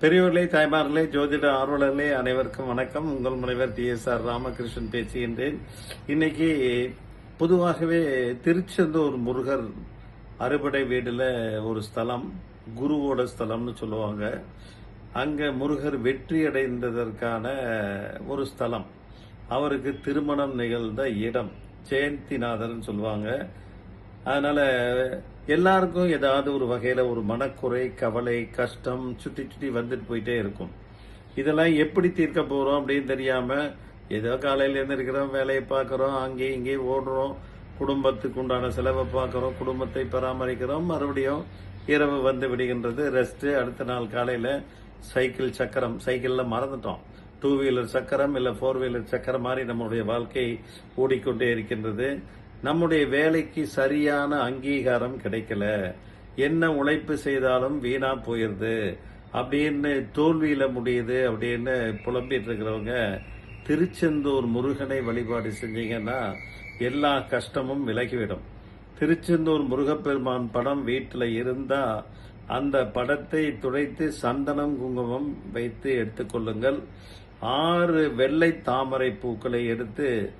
பெரியோர்களே தாய்மார்களே ஜோதிட ஆர்வலர்களே அனைவருக்கும் வணக்கம். உங்கள் முனைவர் டி எஸ் ஆர் ராமகிருஷ்ணன் பேசுகின்றேன். இன்னைக்கு பொதுவாகவே திருச்செந்தூர் முருகர் அறுபடை வீடுல ஒரு ஸ்தலம் குருவோட ஸ்தலம்னு சொல்லுவாங்க. அங்க முருகர் வெற்றி அடைந்ததற்கான ஒரு ஸ்தலம். அவருக்கு திருமணம் நிகழ்ந்த இடம் ஜெயந்திநாதர்னு சொல்லுவாங்க. அதனால எல்லாருக்கும் ஏதாவது ஒரு வகையில ஒரு மனக்குறை கவலை கஷ்டம் சுற்றி சுற்றி வந்துட்டு போயிட்டே இருக்கும். இதெல்லாம் எப்படி தீர்க்க போறோம் அப்படின்னு தெரியாம ஏதோ காலையில எழுந்திருக்கிறோம் வேலையை பார்க்கறோம் அங்கேயும் இங்கேயும் ஓடுறோம் குடும்பத்துக்கு உண்டான செலவை பார்க்கறோம் குடும்பத்தை பராமரிக்கிறோம் மறுபடியும் இரவு வந்து விடுகின்றது ரெஸ்ட் அடுத்த நாள் காலையில சைக்கிள் சக்கரம் சைக்கிள்ல மறந்துட்டோம். டூ வீலர் சக்கரம் இல்ல ஃபோர் வீலர் சக்கரம் மாதிரி நம்முடைய வாழ்க்கை ஓடிக்கொண்டே இருக்கின்றது. நம்முடைய வேலைக்கு சரியான அங்கீகாரம் கிடைக்கல. என்ன உழைப்பு செய்தாலும் வீணா போயிருது. அப்படின்னு தோல்வியில முடியுது அப்படின்னு புலம்பிட்டு இருக்கிறவங்க திருச்செந்தூர் முருகனை வழிபாடு செஞ்சீங்கன்னா எல்லா கஷ்டமும் விலகிவிடும். திருச்செந்தூர் முருகப்பெருமான் படம் வீட்டில் இருந்தா அந்த படத்தை துடைத்து சந்தனம் குங்குமம் வைத்து எடுத்துக்கொள்ளுங்கள் ஆறு வெள்ளை தாமரை பூக்களை எடுத்து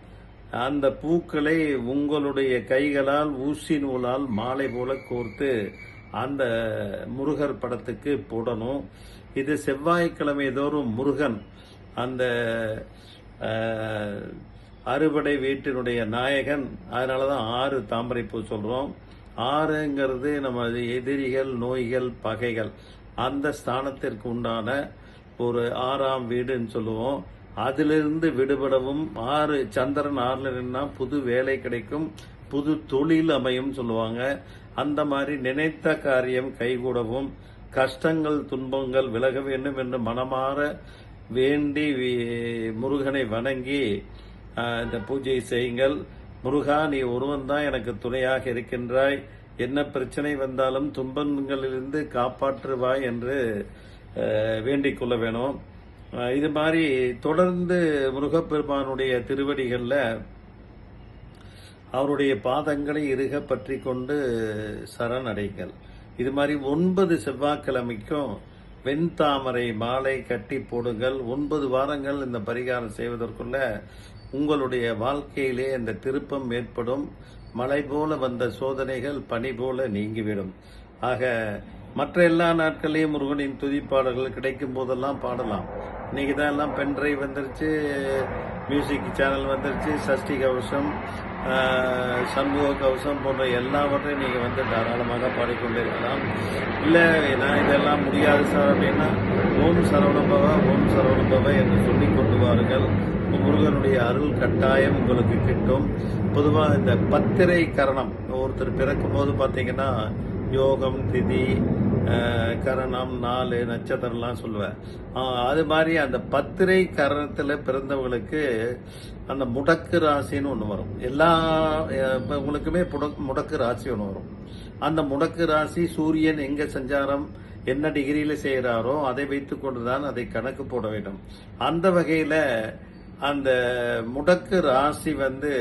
அந்த பூக்களை உங்களுடைய கைகளால் ஊசி நூலால் மாலை போல கோர்த்து அந்த முருகர் படத்துக்கு போடணும். இது செவ்வாய்க்கிழமை தோறும் முருகன் அந்த அறுபடை வீட்டினுடைய நாயகன். அதனால தான் ஆறு தாமரை பூ சொல்கிறோம் ஆறுங்கிறது நம்ம எதிரிகள் நோய்கள் பகைகள் அந்த ஸ்தானத்திற்கு உண்டான ஒரு ஆறாம் வீடுன்னு சொல்லுவோம். அதிலிருந்து விடுபடவும் ஆறு சந்திரன் ஆறுல நின்னா புது வேலை கிடைக்கும் புது தொழில் அமையும் சொல்லுவாங்க. அந்த மாதிரி நினைத்த காரியம் கைகூடவும் கஷ்டங்கள் துன்பங்கள் விலக வேண்டும் என்று மனமாற வேண்டி முருகனை வணங்கி இந்த பூஜையை செய்யுங்கள். முருகா நீ ஒருவன் தான் எனக்கு துணையாக இருக்கின்றாய். என்ன பிரச்சனை வந்தாலும் துன்பங்களிலிருந்து காப்பாற்றுவாய் என்று வேண்டிக் கொள்ள வேணும். இது மாதிரி தொடர்ந்து முருகப்பெருமானுடைய திருவடிகளில் அவருடைய பாதங்களை இருக பற்றி கொண்டு சரணடைங்கள் இது மாதிரி ஒன்பது செவ்வாய்க்கிழமைக்கும் வெண்தாமரை மாலை கட்டி போடுங்கள். ஒன்பது வாரங்கள் இந்த பரிகாரம் செய்வதற்குள்ள உங்களுடைய வாழ்க்கையிலே அந்த திருப்பம் ஏற்படும். மலை போல வந்த சோதனைகள் பனி போல நீங்கிவிடும். ஆக மற்ற எல்லா நாட்களையும் முருகனின் துதிப்பாடல்கள் கிடைக்கும் போதெல்லாம் பாடலாம். இன்னைக்கு தான் எல்லாம் பென்ட்ரைவ் வந்துருச்சு மியூசிக் சேனல் வந்துருச்சு சஷ்டி கவசம் சண்முக கவசம் போன்ற எல்லாவற்றையும் நீங்கள் வந்து தாராளமாக பாடிக்கொண்டிருக்கலாம் இல்லை நான் இதெல்லாம் முடியாது சார் அப்படின்னா ஓம் சரவணபவ ஓம் சரவணபவ என்று சொல்லி கொண்டு வாருங்கள். முருகனுடைய அருள் கட்டாயம் உங்களுக்கு கிட்டும். பொதுவாக இந்த பத்திரை கரணம் ஒருத்தர் பிறக்கும் போது பார்த்தீங்கன்னா யோகம் திதி கரணம் நாலு நட்சத்திரம்லாம் சொல்லுவேன். அது மாதிரி அந்த பத்திரை கரணத்தில் பிறந்தவங்களுக்கு அந்த முடக்கு ராசின்னு ஒன்று வரும். எல்லா உங்களுக்குமே முடக்கு ராசி ஒன்று வரும். அந்த முடக்கு ராசி சூரியன் எங்கே சஞ்சாரம் என்ன டிகிரியில் செய்கிறாரோ அதை வைத்துக்கொண்டு தான் அதை கணக்கு போட வேண்டும். அந்த வகையில் அந்த முடக்கு ராசி வந்து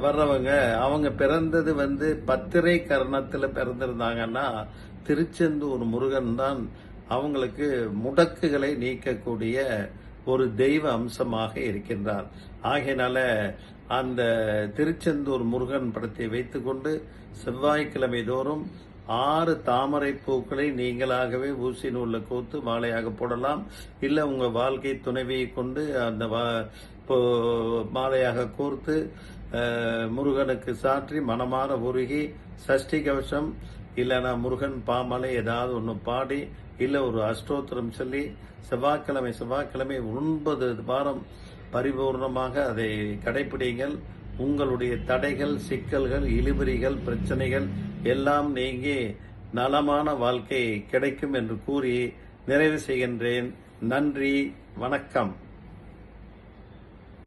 வர்றவங்க அவங்க பிறந்தது வந்து பத்திரை கரணத்தில் பிறந்திருந்தாங்கன்னா திருச்செந்தூர் முருகன் தான் அவங்களுக்கு முடக்குகளை நீக்கக்கூடிய ஒரு தெய்வ அம்சமாக இருக்கின்றார். ஆகையினால அந்த திருச்செந்தூர் முருகன் படத்தை வைத்துக்கொண்டு செவ்வாய்க்கிழமை தோறும் ஆறு தாமரை பூக்களை நீங்களாகவே ஊசி நூல்ல கோத்து மாலையாக போடலாம். இல்லை உங்கள் வாழ்க்கை துணைவியை கொண்டு அந்த வா- மாலையாக கோர்த்து முருகனுக்கு சாற்றி மனமான உருகி சஷ்டி கவசம் இல்லைனா முருகன் பாமலை ஏதாவது ஒன்று பாடி இல்லை ஒரு அஷ்டோத்திரம் சொல்லி செவ்வாய்க்கிழமை செவ்வாய்க்கிழமை ஒன்பது வாரம் பரிபூர்ணமாக அதை கடைபிடிங்கள். உங்களுடைய தடைகள் சிக்கல்கள் இழுபறிகள் பிரச்சனைகள் எல்லாம் நீங்கி நலமான வாழ்க்கை கிடைக்கும் என்று கூறி நிறைவு செய்கின்றேன். நன்றி வணக்கம்.